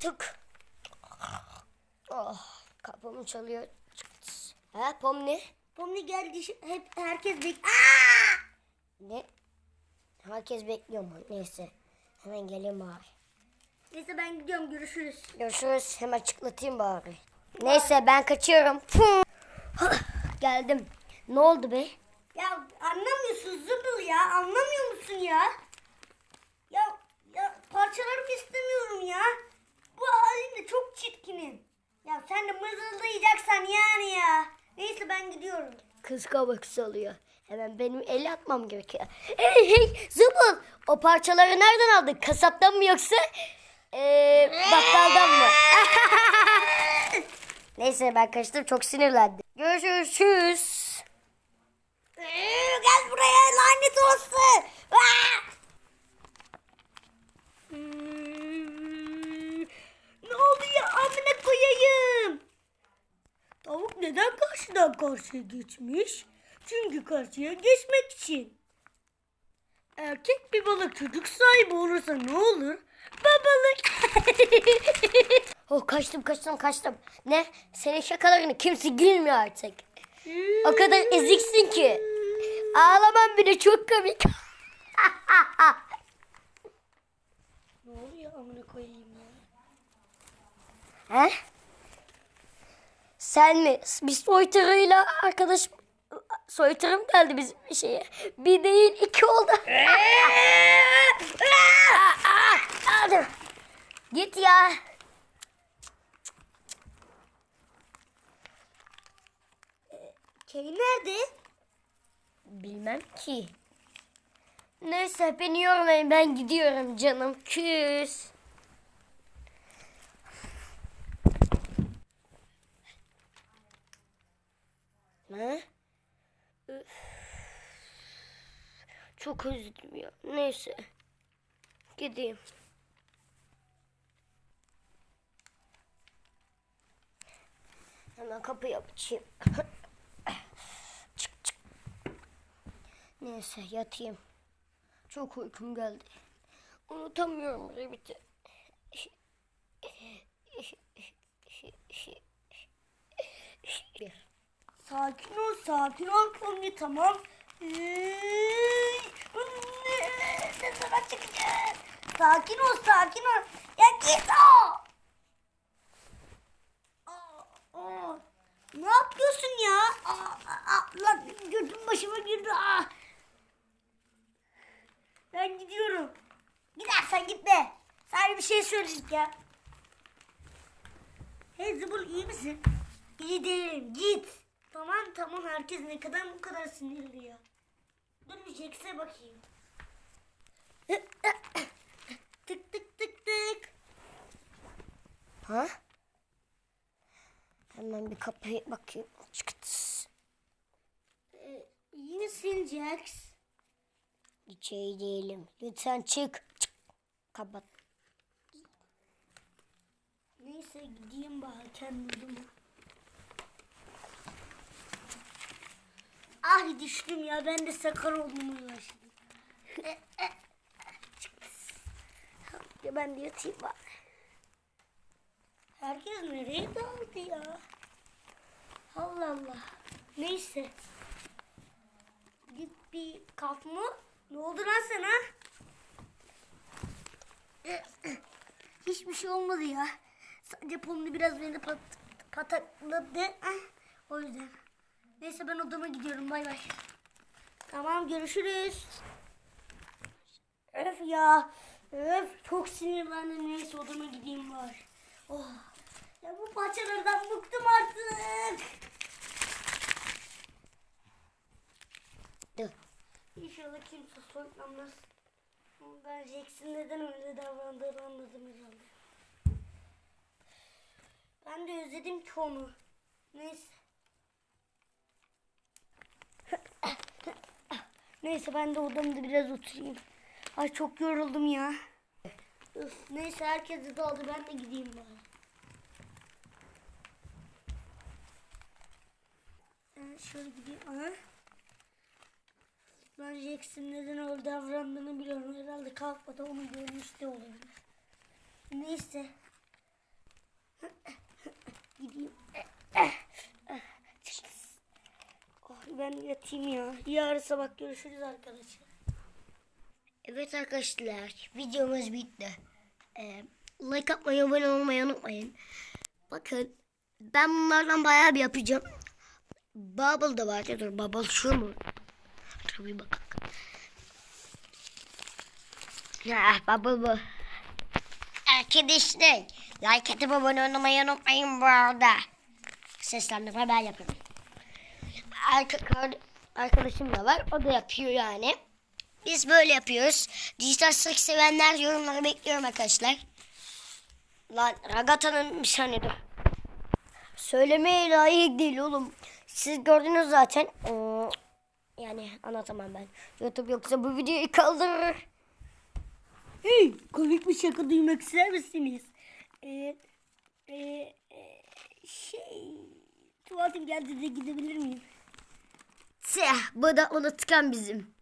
tık. Oh, kapımı çalıyor. Ha Pomni? Pomni geldi. Hep herkes bek. Ne? Herkes bekliyor mu? Neyse. Hemen geleyim bari. Neyse ben gidiyorum. Görüşürüz. Görüşürüz. Hemen çıklatayım bari. Neyse ben kaçıyorum. Geldim. Ne oldu be? Ya anlamıyorsun Zıbıl ya. Anlamıyor musun ya? Ya ya parçalarımı istemiyorum ya. Çok çirkinim. Ya sen de mızıldayacaksan yani ya. Neyse ben gidiyorum. Kız kabak salıyor. Hemen benim el atmam gerekiyor. Hey hey zıbıl. O parçaları nereden aldın? Kasaptan mı yoksa ee, bakkaldan mı? Neyse ben kaçtım çok sinirlendim. Görüşürüz. Gel buraya lanet olsun. Aa! Hmm, ne oldu ya amına koyayım? Tavuk karşıdan karşıya geçmiş? Çünkü karşıya geçmek için. Erkek bir balık çocuk sahibi olursa ne olur? Babalık. Oh kaçtım kaçtım kaçtım. Ne? Senin şakalarını kimse gülmüyor artık. O kadar eziksin ki. Ağlaman bile çok komik. ne oluyor amına koyayım ya? He? Sen mi? Bir soytarıyla arkadaş soytarım geldi bizim şeye. Bir değil iki oldu. Hadi. Git ya. Kay nerede? Bilmem ki. Neyse beni yormayın ben gidiyorum canım. Küs. Ne? Çok özledim ya. Neyse. Gideyim. Hemen kapıyı açayım. çık çık. Neyse yatayım. Çok uykum geldi. Unutamıyorum Revit'i. Bir. Sakin ol, sakin ol Pomni tamam. Ne sana çıkacağız? Sakin ol, sakin ol. Ya git o. Ne yapıyorsun ya? Aa, lan gördüm başıma girdi. Ben gidiyorum. Gidersen gitme. Sana bir şey söyleyecek ya. Hey Zıbıl iyi misin? İyi değilim git. Tamam tamam herkes ne kadar bu kadar sinirli ya. Dur bir Jax'e bakayım. tık tık tık tık. Ha? Hemen bir kapıya bakayım. Çıkıt. Ee, iyi misin Jax? Hiç değilim. Lütfen çık. Çık. Kapat. Neyse gideyim bari kendime. Ah düştüm ya ben de sakar oldum başladım. ya ben de yatayım bari. Herkes nereye daldı ya? Allah Allah. Neyse. Git bir kaf mı? Ne oldu lan sana? Hiçbir şey olmadı ya. Sadece Pomni biraz beni pat patakladı. Ah, O yüzden. Neyse ben odama gidiyorum. Bay bay. Tamam görüşürüz. Öf ya. Öf çok sinirlendim. Neyse odama gideyim bari. Oh. Ya bu parçalardan bıktım artık. İnşallah kimse soyutlanmaz. Ben Jackson neden öyle davrandığını anladım herhalde. Ben de özledim ki onu. Neyse. Neyse ben de odamda biraz oturayım. Ay çok yoruldum ya. Üf, neyse herkes de daldı ben de gideyim bari. Ee, şöyle gideyim. Aha. Ben Jackson neden öyle davrandığını biliyorum. Herhalde kalkmadı onu görmüş de olabilir. Neyse. Yatayım ya. Yarın sabah görüşürüz arkadaşlar. Evet arkadaşlar videomuz bitti. Ee, like atmayı abone olmayı unutmayın. Bakın ben bunlardan bayağı bir yapacağım. Bubble da var. Dur Bubble şu mu? Tabii bak. Ya Bubble bu. Arkadaşlar like atıp abone olmayı unutmayın bu arada. Seslendirme ben yapıyorum. Arka, arkadaşım da var. O da yapıyor yani. Biz böyle yapıyoruz. Dijital seks sevenler yorumları bekliyorum arkadaşlar. Lan Ragata'nın bir saniye. Söylemeye layık değil oğlum. Siz gördünüz zaten. Ee, yani anlatamam ben. YouTube yoksa bu videoyu kaldırır. Hey, komik bir şaka duymak ister misiniz? Ee, e, e, şey, tuvaletim geldi de gidebilir miyim? Tüh, bu da unutkan bizim.